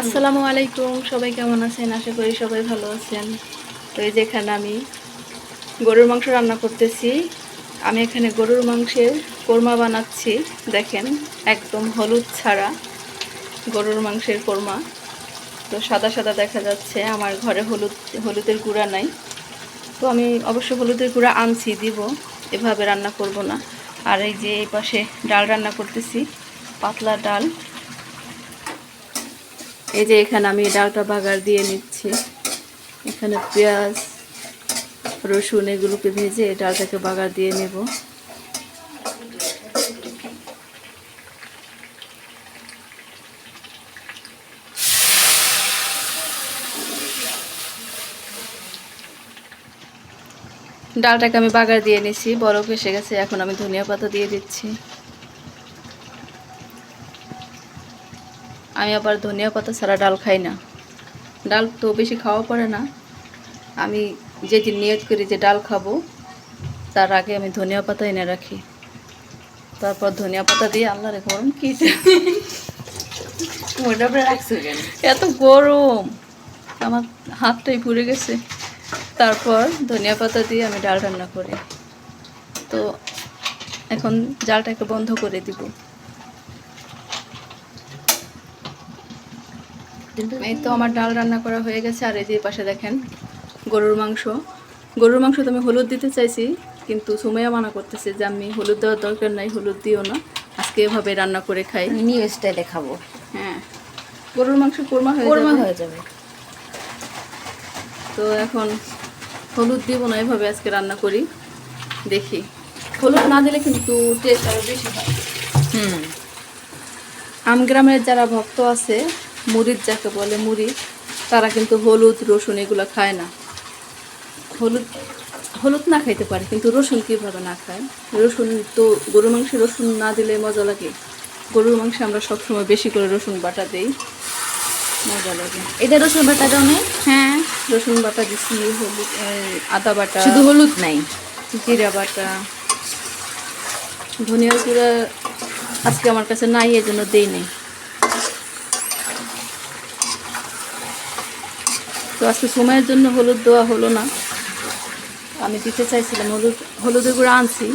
আসসালামু আলাইকুম, সবাই কেমন আছেন? আশা করি সবাই ভালো আছেন। তো এই যে এখানে আমি গরুর মাংস রান্না করতেছি। আমি এখানে গরুর মাংসের কোরমা বানাচ্ছি। দেখেন, একদম হলুদ ছাড়া গরুর মাংসের কোরমা। তো সাদা সাদা দেখা যাচ্ছে, আমার ঘরে হলুদ, হলুদের গুঁড়া নাই। তো আমি অবশ্য হলুদের গুঁড়া আনছি, দিব। এভাবে রান্না করব না। আর এই যে এই পাশে ডাল রান্না করতেছি, পাতলা ডাল। এই যে এখানে আমি ডালটা বাগার দিয়ে নিচ্ছি। এখানে পেঁয়াজ, রসুন এগুলোকে ভেজে ডালটাকে বাগার দিয়ে নেব। ডালটাকে আমি বাগার দিয়ে নিছি বরফ এসে গেছে, এখন আমি ধনিয়া পাতা দিয়ে দিচ্ছি। আমি আবার ধনিয়া পাতা ছাড়া ডাল খাই না। ডাল তো বেশি খাওয়া পড়ে না। আমি যেদিন নিয়ত করি যে ডাল খাব তার আগে আমি ধনিয়া পাতা এনে রাখি। তারপর ধনিয়া পাতা দিয়ে আল্লাহ রে গরম কি এত গরম। আমার হাতটাই পুড়ে গেছে। তারপর ধনিয়া পাতা দিয়ে আমি ডাল রান্না করি। তো এখন জালটাকে বন্ধ করে দিব। এই তো আমার ডাল রান্না করা হয়ে গেছে আর এই যে পাশে দেখেন গরুর মাংস। গরুর মাংস তো আমি হলুদ দিতে চাইছি কিন্তু সুমাইয়া মানা করতেছে যে আমি হলুদ দেওয়ার দরকার নাই হলুদ দিও না। আজকে এভাবে রান্না করে খাই। নিউ স্টাইলে খাব। হ্যাঁ গরুর মাংস কোরমা কোরমা হয়ে যাবে। তো এখন হলুদ দিব না এভাবে আজকে রান্না করি দেখি। হলুদ না দিলে কিন্তু টেস্ট আরও বেশি হয়। হুম। আমগ্রামের যারা ভক্ত আছে মুড়িদ যাকে বলে মুড়ি তারা কিন্তু হলুদ রসুন এগুলো খায় না। হলুদ হলুদ না খাইতে পারে কিন্তু রসুন কীভাবে না খায়? রসুন তো গরুর মাংসে রসুন না দিলে মজা লাগে। গরুর মাংসে আমরা সবসময় বেশি করে রসুন বাটা দেই। মজা লাগে। এটা রসুন বাটাটাও নেই? হ্যাঁ রসুন বাটা দিছি হলুদ আদা বাটা। শুধু হলুদ নাই? জিরা বাটা। ধনিয়া গুঁড়া আজকে আমার কাছে নাই এই জন্য দেই নেই। তো আজকে সময়ের জন্য হলুদ দেওয়া হলো না। আমি দিতে চাইছিলাম হলুদ, হলুদের গুঁড়া আনছি।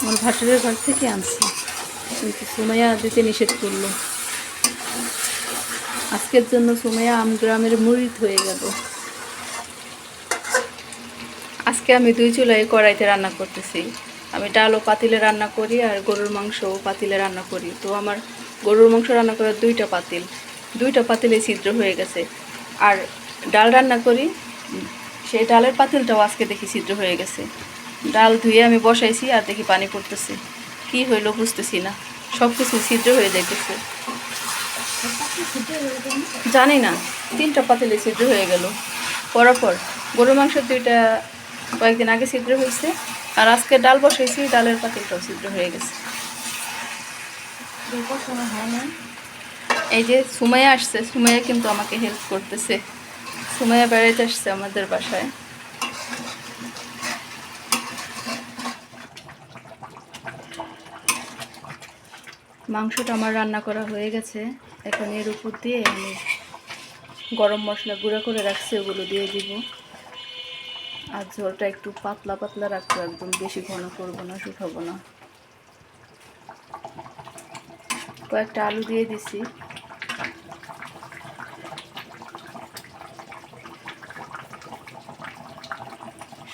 আমার ভাটারের ঘর থেকে আনছি। কিন্তু সুমাইয়া দিতে নিষেধ করল। আজকের জন্য সুমাইয়া আমগ্রামের মুড়িদ হয়ে গেল। আজকে আমি দুই চুলায় কড়াইতে রান্না করতেছি। আমি ডালও পাতিলে রান্না করি আর গরুর মাংসও পাতিলে রান্না করি। তো আমার গরুর মাংস রান্না করার দুইটা পাতিল। দুইটা পাতিলে ছিদ্র হয়ে গেছে। আর ডাল রান্না করি। সেই ডালের পাতিলটাও আজকে দেখি ছিদ্র হয়ে গেছে। ডাল ধুয়ে আমি বসাইছি আর দেখি পানি পড়তেছে। কি হইল বুঝতেছি না। সব কিছু ছিদ্র হয়ে যাইতেছে। জানি না, তিনটা পাতিলে ছিদ্র হয়ে গেল। পরপর গরুর মাংসের দুইটা কয়েকদিন আগে ছিদ্র হয়েছে আর আজকে ডাল বসাইছি, ডালের পাতিলটাও ছিদ্র হয়ে গেছে। এই যে সুমাইয়া আসছে, সুমাইয়া কিন্তু আমাকে হেল্প করতেছে। সুমাইয়া বেড়াইতে আসছে আমাদের বাসায়। মাংসটা আমার রান্না করা হয়ে গেছে। এখন এর উপর দিয়ে আমি গরম মশলা গুঁড়া করে রাখছি, ওগুলো দিয়ে দিব। আর ঝোলটা একটু পাতলা পাতলা রাখব, একদম বেশি ঘন করব না, শুকাবো না। কয়েকটা আলু দিয়ে দিছি।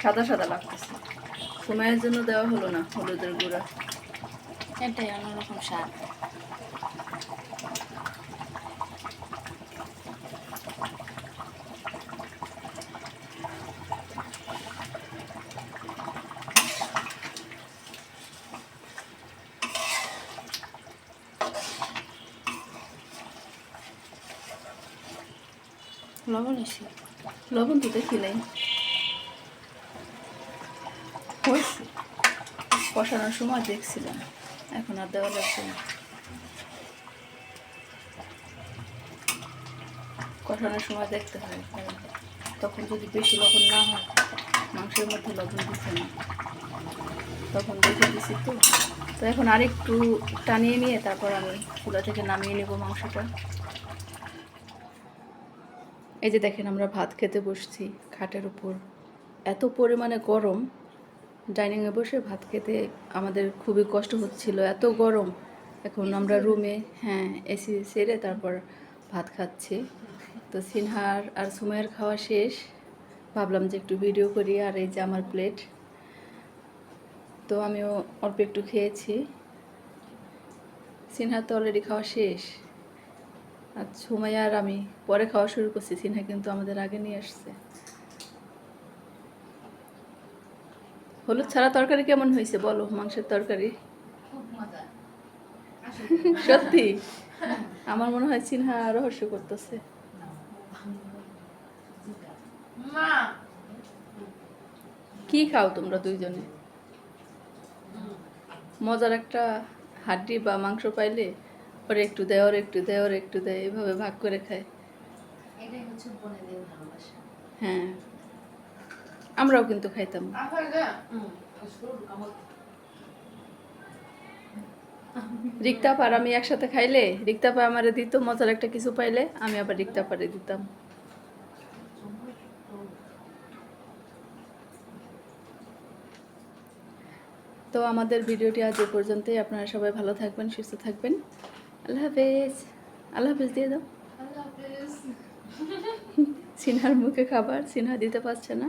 সাদা সাদা লাগতেছে। সময়ের জন্য দেওয়া হলো না হলুদের গুঁড়া। এটাই অন্যরকম স্বাদ। লবণ এসে লবণ তো দেখি নাই। হয়েছে কষানোর সময় দেখছিলাম। এখন আর দেওয়া লাগছে না। কষানোর সময় দেখতে হয়। তখন যদি বেশি লবণ না হয়, মাংসের মধ্যে লবণ দিচ্ছে না। তখন দেখে দিছি তো। তো এখন আরেকটু টানিয়ে নিয়ে তারপর আমি চুলা থেকে নামিয়ে নেব মাংসটা। এই যে দেখেন আমরা ভাত খেতে বসছি, খাটের উপর। এত পরিমাণে গরম। ডাইনিংয়ে বসে ভাত খেতে আমাদের খুবই কষ্ট হচ্ছিল এত গরম। এখন আমরা রুমে হ্যাঁ এসি সেরে তারপর ভাত খাচ্ছি। তো সিনহার আর সুমাইয়ের খাওয়া শেষ। ভাবলাম যে একটু ভিডিও করি আর এই যে আমার প্লেট তো আমিও অল্প একটু খেয়েছি। সিনহার তো অলরেডি খাওয়া শেষ। আর সুমাইয়া আর আমি পরে খাওয়া শুরু করছি। সিনহা কিন্তু আমাদের আগে নিয়ে আসছে। হলুদ ছাড়া তরকারি কেমন হয়েছে বলো মাংসের তরকারি? সত্যি? আমার মনে হয় সিনহা রহস্য করতেছে। কি খাও তোমরা দুইজনে? মজার একটা হাড্ডি বা মাংস পাইলে ওরে একটু দেয় ওর একটু দেয় ওর একটু দেয় এভাবে ভাগ করে খায়। এটাই হচ্ছে হ্যাঁ। আমরাও কিন্তু খাইতাম। রিক্তা পার আমি একসাথে খাইলে রিক্তা পা আমারে দিত মজার একটা কিছু পাইলে আমি আবার রিক্তা পারে দিতাম। তো আমাদের ভিডিওটি আজ এ পর্যন্তই। আপনারা সবাই ভালো থাকবেন সুস্থ থাকবেন। আল্লাহ হাফেজ। আল্লাহ হাফেজ দিয়ে দাও। সিনহার মুখে খাবার সিনহা দিতে পারছে না।